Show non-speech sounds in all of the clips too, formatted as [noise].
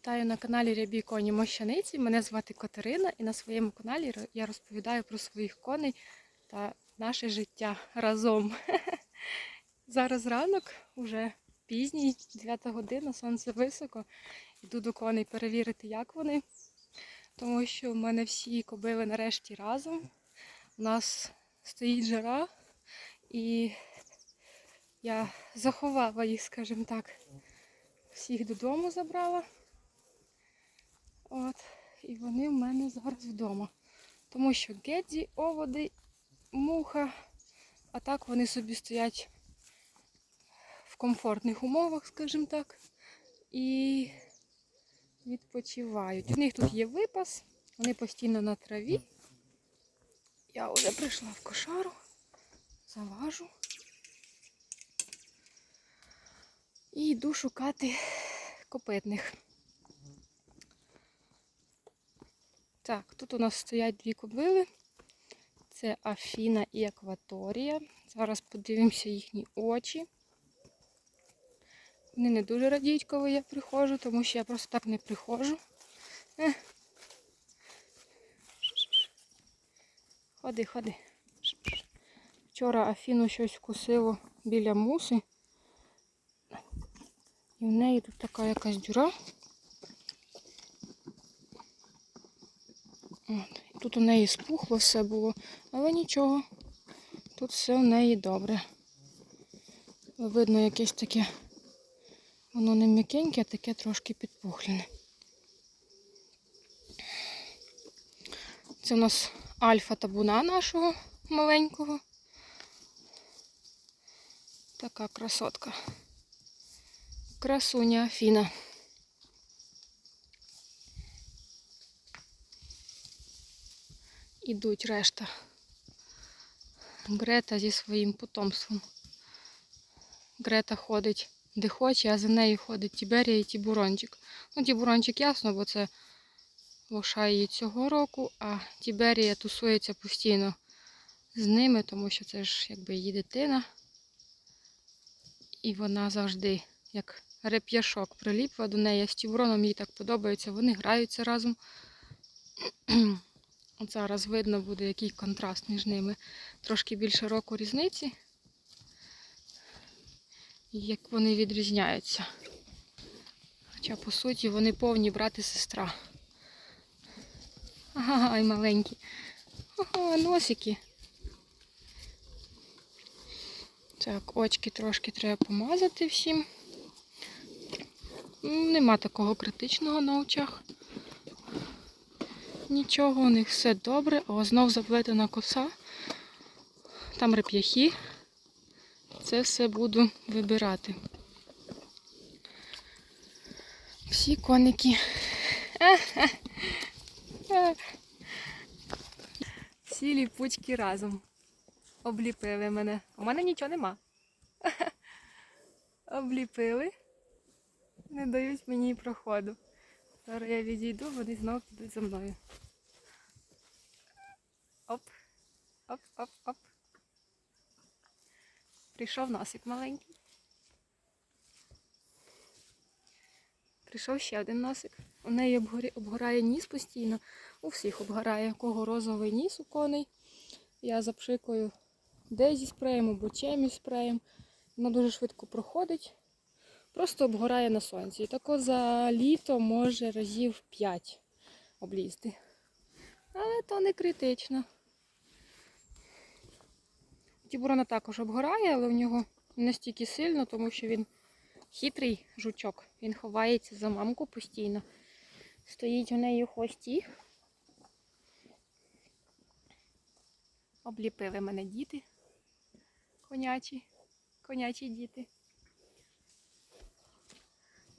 Вітаю на каналі Рябі Коні Мощаниці. Мене звати Катерина і на своєму каналі я розповідаю про своїх коней та наше життя разом. [laughs] Зараз ранок, уже пізній, 9 година, сонце високо. Йду до коней перевірити, як вони. Тому що в мене всі кобили нарешті разом. У нас стоїть жара, і я заховала їх, скажімо так, всіх додому забрала. От, і вони в мене зараз вдома. Тому що Гедзі, оводи, муха, а так вони собі стоять в комфортних умовах, скажімо так, і відпочивають. У них тут є випас, вони постійно на траві. Я вже прийшла в кошару, заважу. І йду шукати копитних. Так, тут у нас стоять дві кобили. Це Афіна і Акваторія. Зараз подивимося їхні очі. Вони не дуже радіють, коли я приходжу, тому що я просто так не приходжу. Ходи, ходи. Вчора Афіну щось вкусило біля муси. І в неї тут така якась дюра. Тут у неї спухло все було, але нічого. Тут все в неї добре. Видно якесь таке, воно не м'якеньке, а таке трошки підпухлене. Це у нас альфа табуна нашого маленького. Така красотка. Красуня Афіна. Ідуть решта. Грета зі своїм потомством. Грета ходить де хоче, а за нею ходить Тіберія і Тібурончик. Ну, Тібурончик ясно, бо це лоша її цього року, а Тіберія тусується постійно з ними, тому що це ж якби її дитина. І вона завжди, як реп'яшок, приліпла до неї. З Тібуроном їй так подобається, вони граються разом. Зараз видно буде, який контраст між ними. Трошки більше року різниці. Як вони відрізняються. Хоча, по суті, вони повні брат і сестра. Ага, ай маленькі. Ага, носики. Так, очки трошки треба помазати всім. Нема такого критичного на очах. Нічого, у них все добре. О, знов заплетена коса. Там реп'яхи. Це все буду вибирати. Всі коники. [laughs] Всі ліпучки разом. Обліпили мене. У мене нічого нема. [laughs] Обліпили. Не дають мені проходу. Зараз я відійду, вони знову підуть за мною. Оп, оп, оп, оп. Прийшов носик маленький. Прийшов ще один носик. У неї обгорає ніс постійно. У всіх обгорає, у кого розовий ніс у коней. Я запшикую де зі спреєм або чимось спреєм. Воно дуже швидко проходить. Просто обгорає на сонці. І тако за літо може разів 5 облізти. Але то не критично. Тібурона також обгорає, але в нього настільки сильно, тому що він хитрий жучок. Він ховається за мамку постійно. Стоїть у неї у хвості. Обліпили мене діти. Конячі. Конячі діти.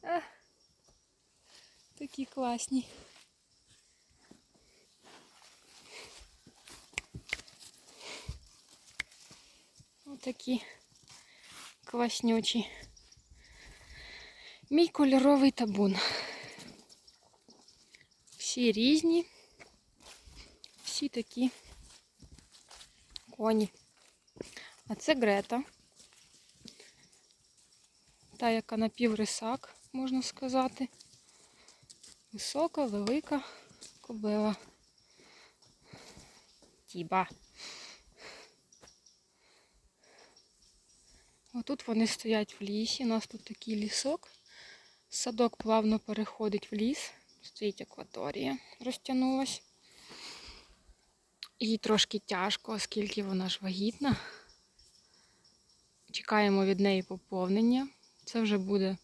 Ах, такі класні. Отакі класнючі. Мій кольоровий табун. Всі різні, всі такі коні. А це Грета. Та, яка напіврисак, Можна сказати. Висока, велика кобила. Тіба. Отут вони стоять в лісі. У нас тут такий лісок. Садок плавно переходить в ліс. Стоїть акваторія, розтягнулась. Їй трошки тяжко, оскільки вона ж вагітна. Чекаємо від неї поповнення. Це вже буде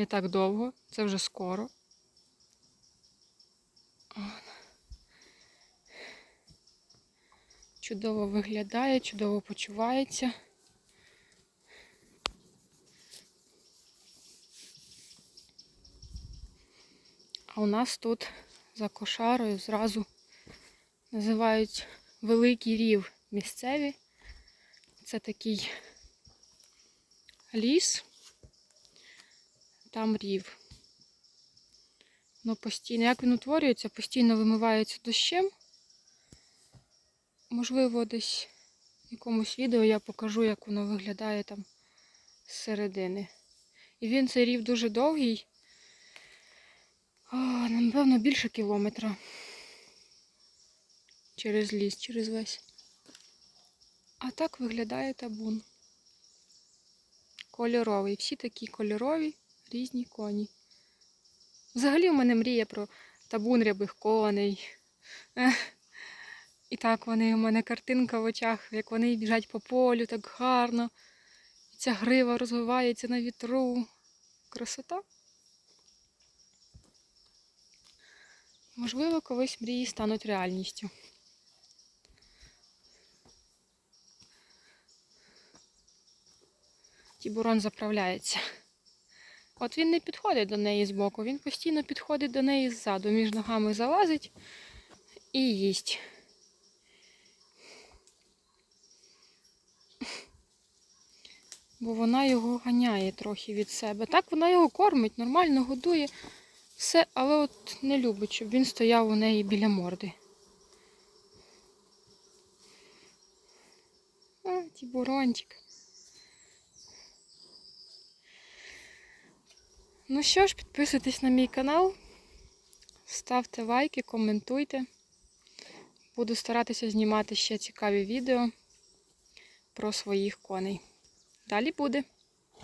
не так довго, це вже скоро. Чудово виглядає, чудово почувається. А у нас тут за кошарою зразу називають Великий рів місцеві. Це такий ліс, там рів. Ну, постійно, як він утворюється, постійно вимивається дощем. Можливо, десь в якомусь відео я покажу, як воно виглядає там зсередини. І він цей рів дуже довгий. О, напевно, більше кілометра. Через ліс, через весь. А так виглядає табун. Кольоровий. Всі такі кольорові, різні коні. Взагалі в мене мрія про табун рябих коней. І так вони у мене картинка в очах, як вони біжать по полю так гарно. І ця грива розвивається на вітру. Красота. Можливо, колись мрії стануть реальністю. Тібурон заправляється. От він не підходить до неї збоку, він постійно підходить до неї ззаду, між ногами залазить і їсть. Бо вона його ганяє трохи від себе. Так вона його кормить, нормально годує все, але от не любить, щоб він стояв у неї біля морди. А, тібурончик. Ну що ж, підписуйтесь на мій канал, ставте лайки, коментуйте. Буду старатися знімати ще цікаві відео про своїх коней. Далі буде.